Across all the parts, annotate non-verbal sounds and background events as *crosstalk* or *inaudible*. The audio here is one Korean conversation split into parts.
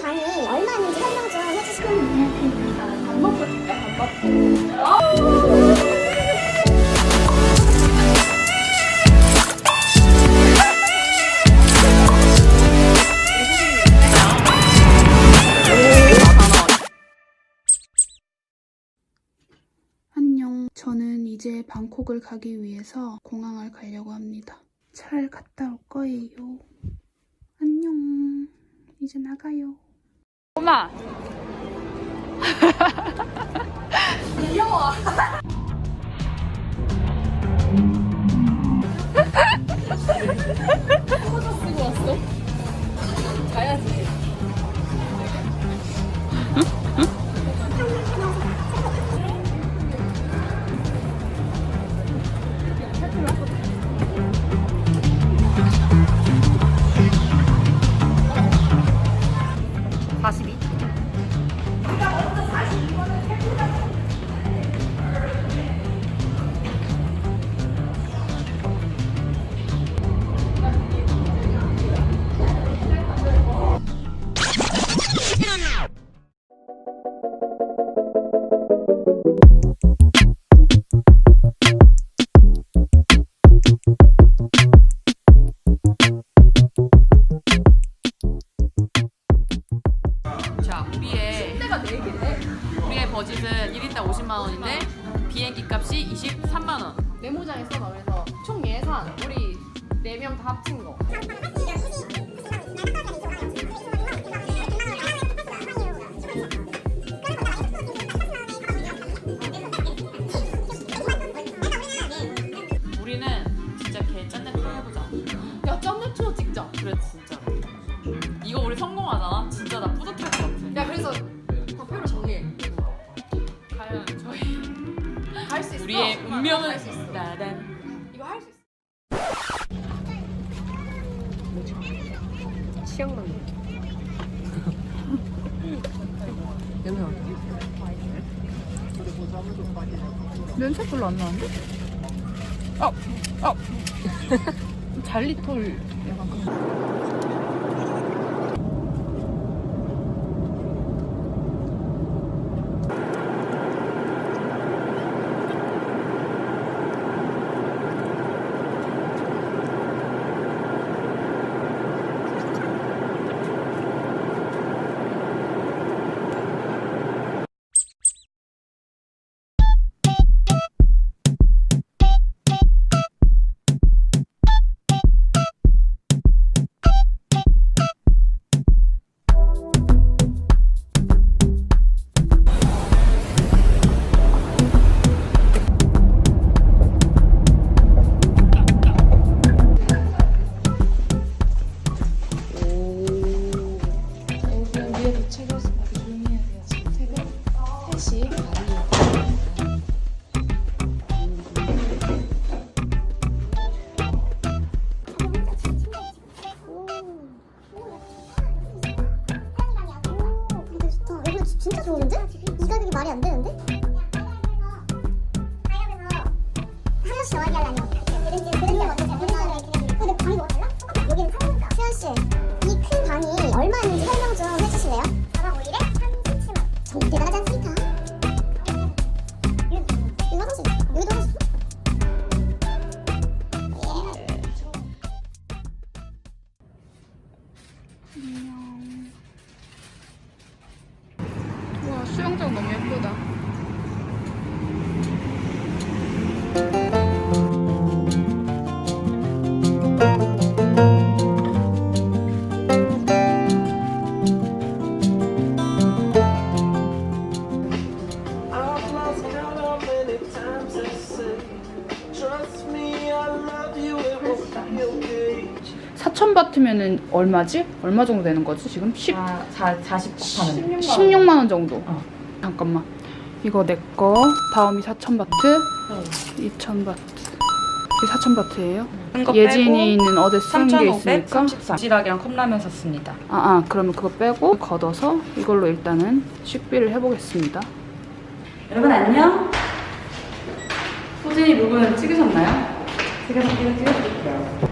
방이 얼마인지 설명 좀 먹고 안녕. 저는 이제 방콕을 가기 위해서 공항을 가려고 합니다. 잘 갔다 올 거예요. 이제 나가요. 엄마. 자, 그래서 총 예산 우리 네 명 다 합친 거 우리는 진짜 개 짠내 프로 해보자. 야, 짬내 투어 찍자. 그래 진짜. 이거 우리 성공하잖아. 진짜 나 뿌듯할 것 같아. 야, 그래서 발표를 정해. 과연 저희 할 수 있어. 우리의 운명은 할수 *laughs* 면책 별로 안 나는데? *laughs* 아! 아! 잘리톨 약간 그런 4천 바트면은 얼마지? 얼마 정도 되는 거지 지금? 10, 4, 40 16만 원 정도. 어. 잠깐만. 이거 내 거. 다음이 4천 바트. 2천 바트. 이게 4천 바트예요? 예진이는 어제 쓴 게 있으니까. 3,533. 지락이랑 컵라면 샀습니다. 아, 아, 그러면 그거 빼고 걷어서 이걸로 일단은 식비를 해보겠습니다. 여러분 안녕. 소진이 부분 찍으셨나요? 제가 사진을 찍어드릴게요.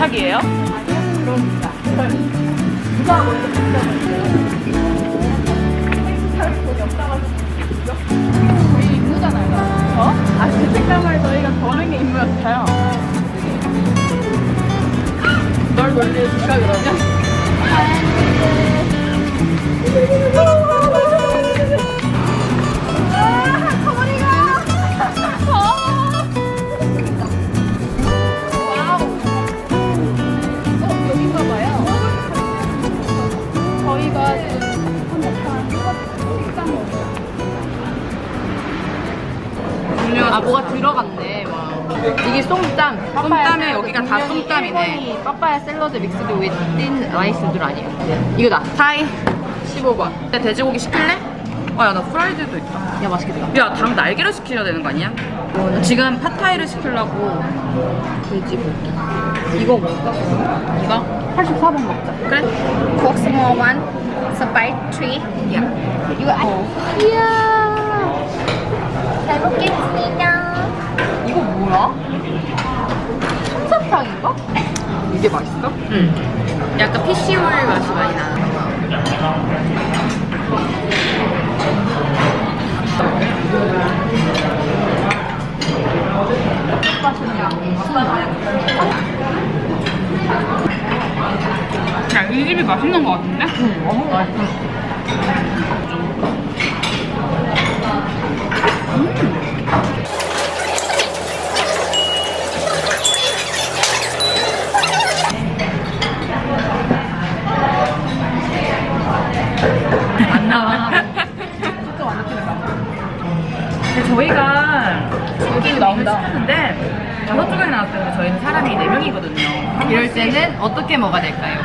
하면 도착이에요? 저희 임무잖아요. 어? 아, 그 색감을 저희가 거는 게 임무였어요. 널 놀려줄까 그러면? 아 뭐가 들어갔네. 와. 이게 쏨땀. 쏨땀에 여기가 다 쏨땀이네. 빠빠야 샐러드 믹스드 with thin 라이스 들 아니에요? 이거다. 타이 15번. 근데 돼지고기 시킬래? 아, 야, 나 프라이드도 있다. 야 맛있겠다. 야, 닭 날개를 시켜야 되는 거 아니야? 지금 팟타이를 시키려고. 돼지고기. 이거 뭘까? 이거 84번 먹자. 그래? Coke small one, Sprite three. 야. 이거 아, 이야. 잘 먹겠습니다. 이거 뭐야? 솜사탕인가? 이게 맛있어? 응. 약간 피시올 맛이 많이 나. 야, 이 집이 맛있는 거 같은데? 안 나와. 근데 *laughs* 저희가 여기 나온다. 하는데 다섯 쪽에 나왔어요. 저희는 사람이 네 명이거든요. 이럴 때는 어떻게 먹어야 될까요?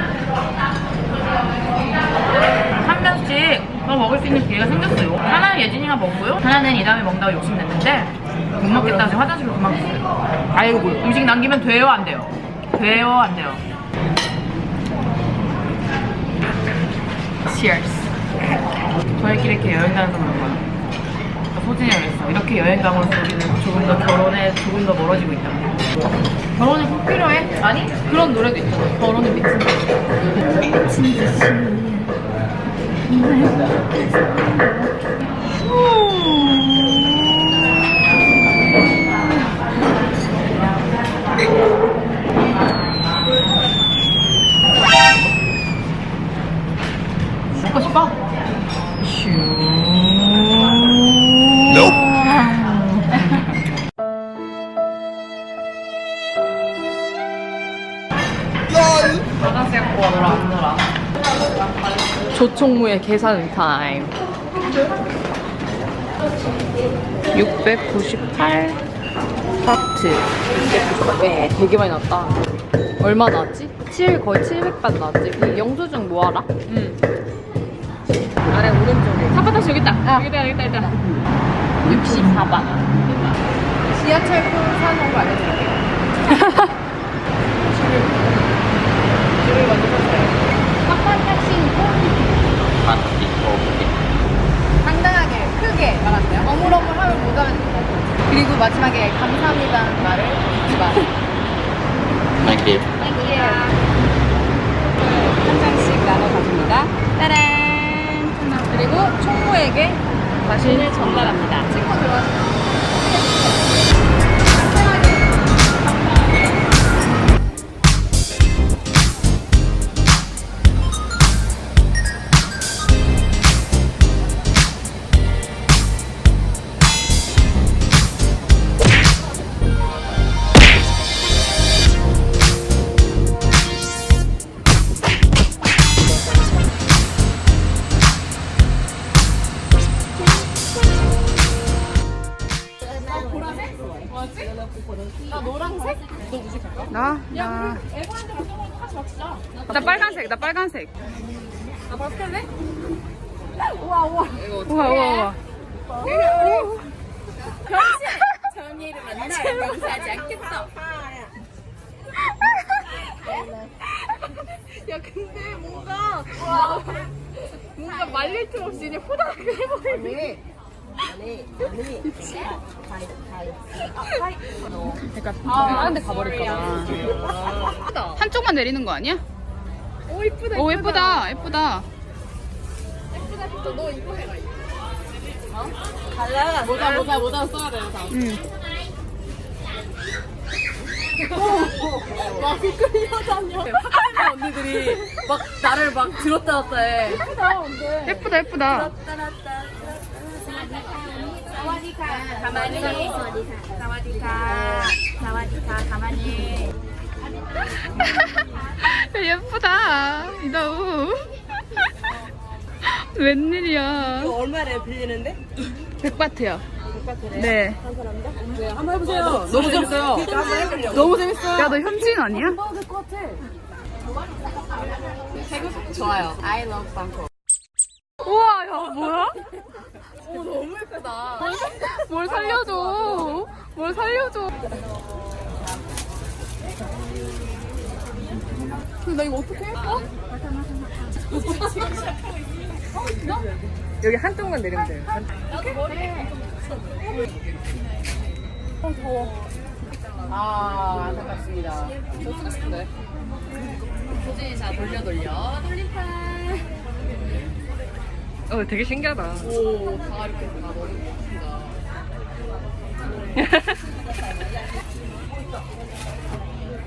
한 명씩 더 먹을 수 있는 기회가 생겼어요. 하나는 예진이가 먹고요. 하나는 이 다음에 먹는다고 욕심냈는데 못 먹겠다 해서 화장실로 도망갔어요. 아이고 음식 남기면 돼요 안 돼요? 돼요 안 돼요? Cheers. 저희끼리 이렇게 여행 다녀서 그런 거야. 소진이가 그랬어. 이렇게 여행 가면서 우리는 조금 더 결혼에 조금 더 멀어지고 있다. 결혼이 꼭 필요해? 아니 그런 노래도 있잖아. 결혼은 미친 듯이. 먹고 Hmm. 조총무의 계산 타임. 698 파트. 네, 되게 많이 나왔다. 얼마 나왔지? 7 거의 700반 나왔지. 그 영수증 뭐 알아? 응 아래 오른쪽에. 사바다시 여기 있다 여기 있다 여기 있다 여기 있다 64반. 지하철표 거 알려줄게요. 줄을 먼저 섰어요. 빡빡 택시는 당당하게 크게 말하세요. 어물어물하면 못하면 그리고 마지막에 감사합니다는 말을 잊지 마세요. Thank you. 한 장씩 나눠 가집니다. 따란. 그리고 총무에게 자신을 전달합니다. 찍고 들어가세요. 빨간색, 나 빨간색. 아 바스켓네? 우와, 우와, 우와. 전이를 만나 용서하지 않겠어. 야 근데 뭔가 뭔가 말릴 틈 없이 그냥 호닥 해버리네. 그러니까 다른 데 가버릴까 봐. 한쪽만 내리는 거 아니야? 오 이쁘다. 오, 예쁘다, 예쁘다. 너 이거 해라. 어? 갈라. 모자 모자 모자 써야 돼 모자. 응. 막 끌려다녀. 언니들이 막 나를 막 들었다 놨다 해. 예쁘다, 예쁘다. 가만히. 사와디카. 사와디카. 가만히. 예쁘다, 이다우. 웬일이야. 이거 얼마래 빌리는데? 백바트요. 네. 한번 해보세요. 너무 재밌어요. 너무 재밌어요. 야, 너 현지인 아니야? 좋아요. I love Bangkok. 우와, 야, 뭐야? 오 너무 예쁘다. 뭘 살려줘. 뭘 살려줘. 근데 나 이거 어떻게 해? 어? 여기 한쪽만 내리면 돼요. 아 안타깝습니다. 저 쓰고 싶은데. 소진이 자 돌려 돌려 돌림판. 어, 되게 신기하다. 오, 다 이렇게 다 너무 예쁘다. *laughs*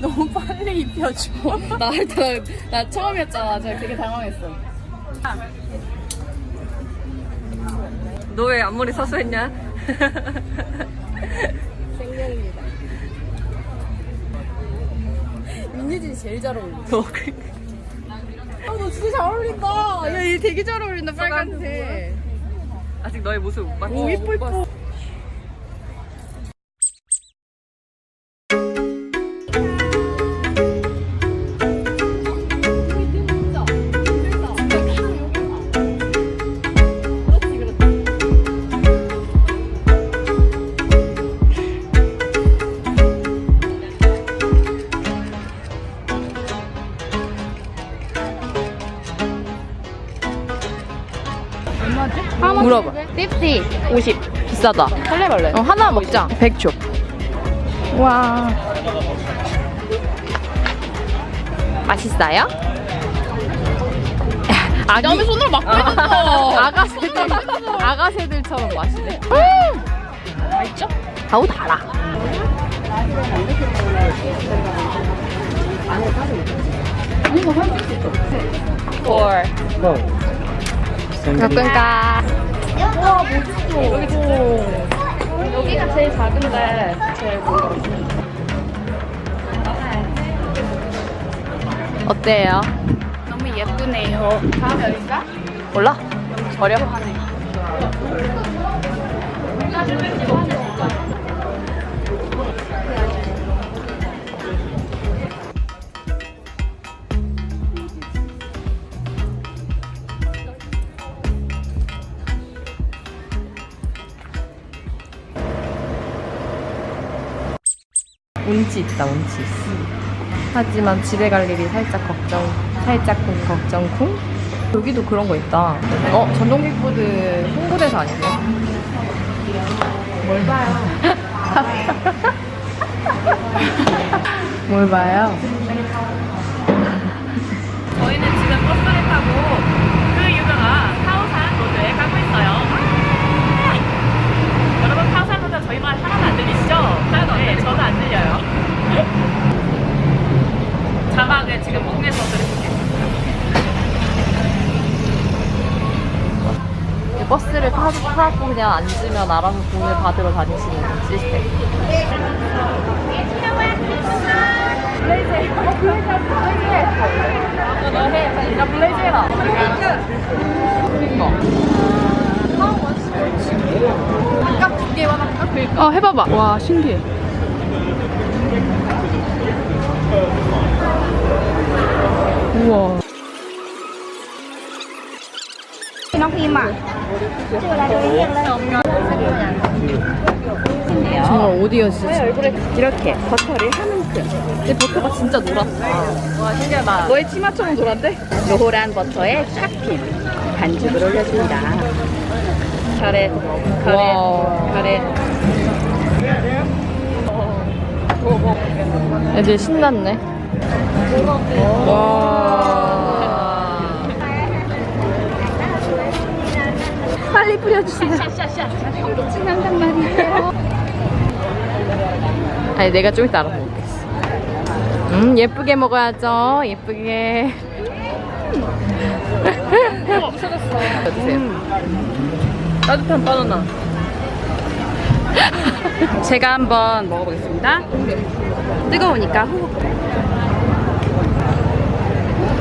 너무 빨리 입혀줘. *laughs* 나 일단 나 처음이었잖아. 제가 되게 당황했어. 너 왜 앞머리 서수했냐? 민예진이 제일 잘 어울려. 너 그- 아, 너 진짜 잘 어울린다. 야, 얘 되게 잘 어울린다. 빨간색. 아직 너의 모습 못 봤지? 오, 이뻐 이뻐. 비싸다. 할래 말래? 어, 하나 먹자. 100초. 와. 맛있어요? 아기. 남의 손으로 막 빼는 아가 새들, 아가 새들처럼 마시네. 맛있죠? 아우, 달아. 볼. 가끔가. 여기가 제일 작은데 제일 어때요? 너무 예쁘네요. 다음 여기가? 몰라? 버려. 운치 있다, 운치. 하지만 집에 갈 일이 살짝 걱정, 살짝 걱정 쿵? 여기도 그런 거 있다. 어, 전동 킥보드 홍보대사 아닌가? 뭘 봐요? *laughs* 뭘 봐요? 저희는 지금 버스를 타고 그 유명한 카오산 로드에 가고 있어요. 아! 여러분 카오산 로드 저희 말 하나도 안 들리시죠? 네, 저도 안 들려요. 자막을 지금 목내서 드릴게요. 그 버스를 타, 타고 그냥 앉으면 알아서 돈을 받으러 다니시는 시스템. 어 해봐봐 와 신기해 우와. 정말 오디언스 얼굴에 이렇게 버터를 한 움큼 근데 버터가 진짜 노랗다. 와 신기하다. 너의 치마처럼 노란데? 노란 버터에 샥핀 반죽을 올려줍니다. 카레 카레 카레 애들 신났네 와 빨리 뿌려주세요. 아니 내가 좀 이따 알아서 먹겠어 음 예쁘게 먹어야죠. 예쁘게. 없어졌어 따뜻한 바나나. *laughs* 제가 한번 먹어보겠습니다. 뜨거우니까 후.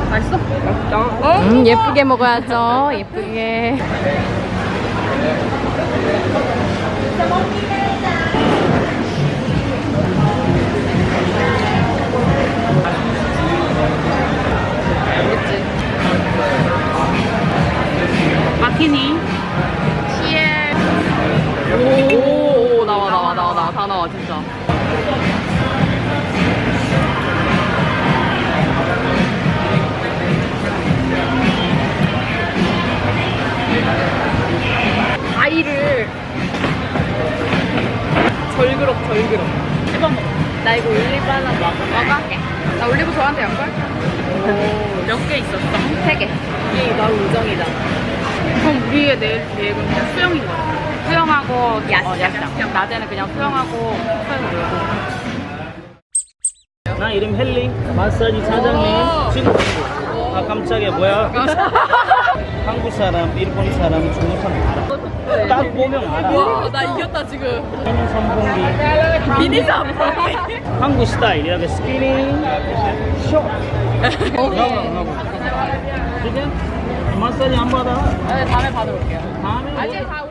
맛있어? 맛있다. 음 예쁘게 먹어야죠 예쁘게 우리의 내일 계획은 그냥 수영인 거야. 수영하고 야식, 야식. 낮에는 그냥 수영하고 숙소에서 놀고. 나 이름 헬리. 마사지 사장님. 지금 아 깜짝이야. 뭐야? *laughs* 한국 사람 일본 사람 중국 사람 알아 딱 보면 알아. 나 이겼다 지금. 미니 선풍기. 미니 선풍기. 한국 스타일 이렇게 스키니 쇼. *laughs* 지금? 마사지 안 받아? 다음에 받아볼게요. 다음에 아직 다